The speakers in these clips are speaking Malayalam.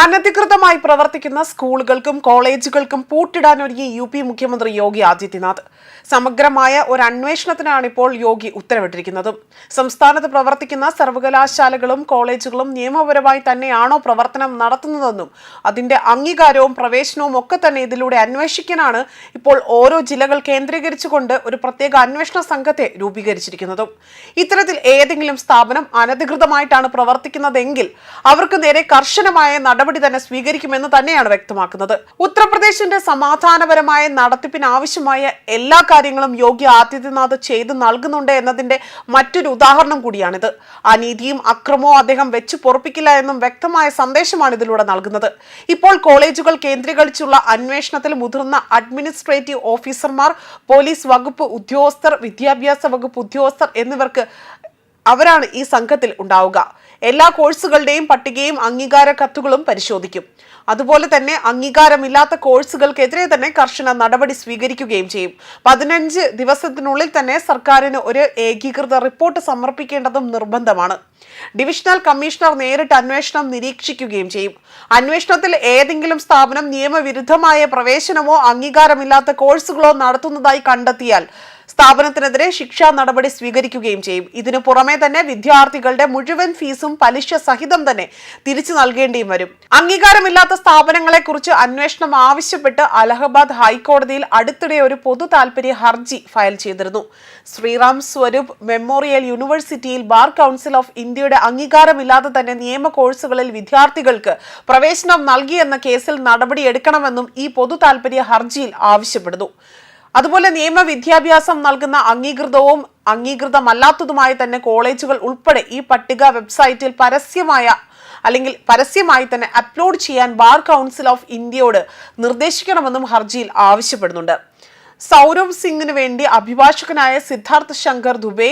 അനധികൃതമായി പ്രവർത്തിക്കുന്ന സ്കൂളുകൾക്കും കോളേജുകൾക്കും പൂട്ടിടാൻ ഒരുങ്ങി യു പി മുഖ്യമന്ത്രി യോഗി ആദിത്യനാഥ്. സമഗ്രമായ ഒരു അന്വേഷണത്തിനാണ് ഇപ്പോൾ യോഗി ഉത്തരവിട്ടിരിക്കുന്നത്. സംസ്ഥാനത്ത് പ്രവർത്തിക്കുന്ന സർവകലാശാലകളും കോളേജുകളും നിയമപരമായി തന്നെയാണോ പ്രവർത്തനം നടത്തുന്നതെന്നും അതിന്റെ അംഗീകാരവും പ്രവേശനവും ഒക്കെ തന്നെ ഇതിലൂടെ അന്വേഷിക്കാനാണ് ഇപ്പോൾ ഓരോ ജില്ലകൾ കേന്ദ്രീകരിച്ചുകൊണ്ട് ഒരു പ്രത്യേക അന്വേഷണ സംഘത്തെ രൂപീകരിച്ചിരിക്കുന്നത്. ഇത്തരത്തിൽ ഏതെങ്കിലും സ്ഥാപനം അനധികൃതമായിട്ടാണ് പ്രവർത്തിക്കുന്നതെങ്കിൽ അവർക്ക് നേരെ കർശനമായ നടപടി തന്നെ സ്വീകരിക്കുമെന്ന് തന്നെയാണ് വ്യക്തമാക്കുന്നത്. ഉത്തർപ്രദേശിന്റെ സമാധാനപരമായ നടത്തിപ്പിന് ആവശ്യമായ എല്ലാ കാര്യങ്ങളും യോഗി ആദിത്യനാഥ് ചെയ്തു നൽകുന്നുണ്ട് എന്നതിന്റെ മറ്റൊരു ഉദാഹരണം കൂടിയാണിത്. അനീതിയും അക്രമവും അദ്ദേഹം വെച്ചു പൊറപ്പിക്കില്ല എന്നും വ്യക്തമായ സന്ദേശമാണ് ഇതിലൂടെ നൽകുന്നത്. ഇപ്പോൾ കോളേജുകൾ കേന്ദ്രീകരിച്ചുള്ള അന്വേഷണത്തിൽ മുതിർന്ന അഡ്മിനിസ്ട്രേറ്റീവ് ഓഫീസർമാർ പോലീസ് വകുപ്പ് ഉദ്യോഗസ്ഥർ വിദ്യാഭ്യാസ വകുപ്പ് ഉദ്യോഗസ്ഥർ എന്നിവർക്ക് അവരാണ് ഈ സംഘത്തിൽ ഉണ്ടാവുക. എല്ലാ കോഴ്സുകളുടെയും പട്ടികയും അംഗീകാര കത്തുകളും പരിശോധിക്കും. അതുപോലെ തന്നെ അംഗീകാരമില്ലാത്ത കോഴ്സുകൾക്കെതിരെ തന്നെ കർശന നടപടി സ്വീകരിക്കുകയും ചെയ്യും. പതിനഞ്ച് ദിവസത്തിനുള്ളിൽ തന്നെ സർക്കാരിന് ഒരു ഏകീകൃത റിപ്പോർട്ട് സമർപ്പിക്കേണ്ടതും നിർബന്ധമാണ്. ഡിവിഷണൽ കമ്മീഷണർ നേരിട്ട് അന്വേഷണം നിരീക്ഷിക്കുകയും ചെയ്യും. അന്വേഷണത്തിൽ ഏതെങ്കിലും സ്ഥാപനം നിയമവിരുദ്ധമായ പ്രവേശനമോ അംഗീകാരമില്ലാത്ത കോഴ്സുകളോ നടത്തുന്നതായി കണ്ടെത്തിയാൽ സ്ഥാപനത്തിനെതിരെ ശിക്ഷാ നടപടി സ്വീകരിക്കുകയും ചെയ്യും. ഇതിനു പുറമെ തന്നെ വിദ്യാർത്ഥികളുടെ മുഴുവൻ ഫീസും പലിശ സഹിതം തന്നെ തിരിച്ചു നൽകേണ്ടിയും വരും. അംഗീകാരമില്ലാത്ത സ്ഥാപനങ്ങളെ കുറിച്ച് അന്വേഷണം ആവശ്യപ്പെട്ട് അലഹബാദ് ഹൈക്കോടതിയിൽ അടുത്തിടെ ഒരു പൊതു താൽപര്യ ഹർജി ഫയൽ ചെയ്തിരുന്നു. ശ്രീറാം സ്വരൂപ് മെമ്മോറിയൽ യൂണിവേഴ്സിറ്റിയിൽ ബാർ കൗൺസിൽ ഓഫ് ഇന്ത്യയുടെ അംഗീകാരമില്ലാതെ തന്നെ നിയമ കോഴ്സുകളിൽ വിദ്യാർത്ഥികൾക്ക് പ്രവേശനം നൽകിയെന്ന കേസിൽ നടപടിയെടുക്കണമെന്നും ഈ പൊതു താൽപര്യ ഹർജിയിൽ ആവശ്യപ്പെടുന്നു. അതുപോലെ നിയമ വിദ്യാഭ്യാസം നൽകുന്ന അംഗീകൃതവും അംഗീകൃതമല്ലാത്തതുമായ തന്നെ കോളേജുകൾ ഉൾപ്പെടെ ഈ പട്ടിക വെബ്സൈറ്റിൽ പരസ്യമായ അല്ലെങ്കിൽ പരസ്യമായി തന്നെ അപ്ലോഡ് ചെയ്യാൻ ബാർ കൗൺസിൽ ഓഫ് ഇന്ത്യയോട് നിർദ്ദേശിക്കണമെന്നും ഹർജിയിൽ ആവശ്യപ്പെടുന്നുണ്ട്. സൗരവ് സിംഗിന് വേണ്ടി അഭിഭാഷകനായ സിദ്ധാർത്ഥ് ശങ്കർ ദുബെ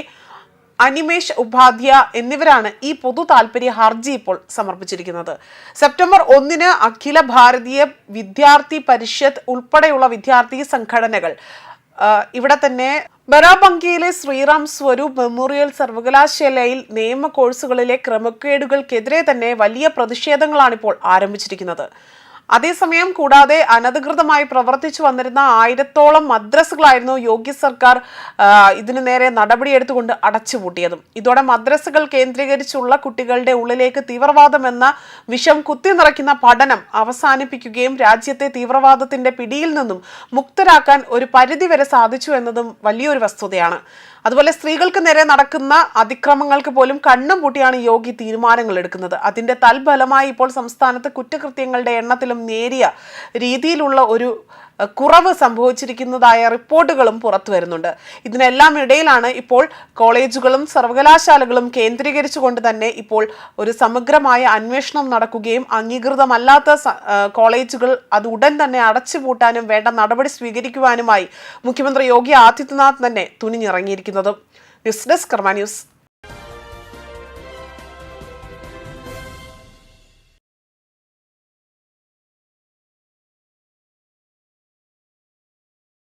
അനിമേഷ് ഉപാധ്യ എന്നിവരാണ് ഈ പൊതു താൽപര്യ ഹർജി ഇപ്പോൾ സമർപ്പിച്ചിരിക്കുന്നത്. സെപ്റ്റംബർ ഒന്നിന് അഖില ഭാരതീയ വിദ്യാർത്ഥി പരിഷത്ത് ഉൾപ്പെടെയുള്ള വിദ്യാർത്ഥി സംഘടനകൾ ഇവിടെ തന്നെ ബറാബങ്കിയിലെ ശ്രീറാം സ്വരൂപ് മെമ്മോറിയൽ സർവകലാശാലയിൽ നിയമ കോഴ്സുകളിലെ ക്രമക്കേടുകൾക്കെതിരെ തന്നെ വലിയ പ്രതിഷേധങ്ങളാണ് ഇപ്പോൾ ആരംഭിച്ചിരിക്കുന്നത്. അതേസമയം കൂടാതെ അനധികൃതമായി പ്രവർത്തിച്ചു വന്നിരുന്ന ആയിരത്തോളം മദ്രസകളായിരുന്നു യോഗ്യ സർക്കാർ ഇതിനു നേരെ നടപടിയെടുത്തുകൊണ്ട് അടച്ചുപൂട്ടിയതും. ഇതോടെ മദ്രസകൾ കേന്ദ്രീകരിച്ചുള്ള കുട്ടികളുടെ ഉള്ളിലേക്ക് തീവ്രവാദം എന്ന വിഷം കുത്തി നിറയ്ക്കുന്ന പഠനം അവസാനിപ്പിക്കുകയും രാജ്യത്തെ തീവ്രവാദത്തിന്റെ പിടിയിൽ നിന്നും മുക്തരാക്കാൻ ഒരു പരിധിവരെ സാധിച്ചു എന്നതും വലിയൊരു വസ്തുതയാണ്. അതുപോലെ സ്ത്രീകൾക്ക് നേരെ നടക്കുന്ന അതിക്രമങ്ങൾക്ക് പോലും കണ്ണും പൂട്ടിയാണ് യോഗി തീരുമാനങ്ങൾ എടുക്കുന്നത്. അതിന്റെ തൽഫലമായി ഇപ്പോൾ സംസ്ഥാനത്ത് കുറ്റകൃത്യങ്ങളുടെ എണ്ണത്തിലും നേരിയ രീതിയിലുള്ള ഒരു കുറവ് സംഭവിച്ചിരിക്കുന്നതായ റിപ്പോർട്ടുകളും പുറത്തു വരുന്നുണ്ട്. ഇതിനെല്ലാം ഇടയിലാണ് ഇപ്പോൾ കോളേജുകളും സർവകലാശാലകളും കേന്ദ്രീകരിച്ചുകൊണ്ട് തന്നെ ഇപ്പോൾ ഒരു സമഗ്രമായ അന്വേഷണം നടക്കുകയും അംഗീകൃതമല്ലാത്ത കോളേജുകൾ അത് ഉടൻ തന്നെ അടച്ചുപൂട്ടാനും വേണ്ട നടപടി സ്വീകരിക്കുവാനുമായി മുഖ്യമന്ത്രി യോഗി ആദിത്യനാഥ് തന്നെ തുനിഞ്ഞിറങ്ങിയിരിക്കുന്നതും. News desk Karma news.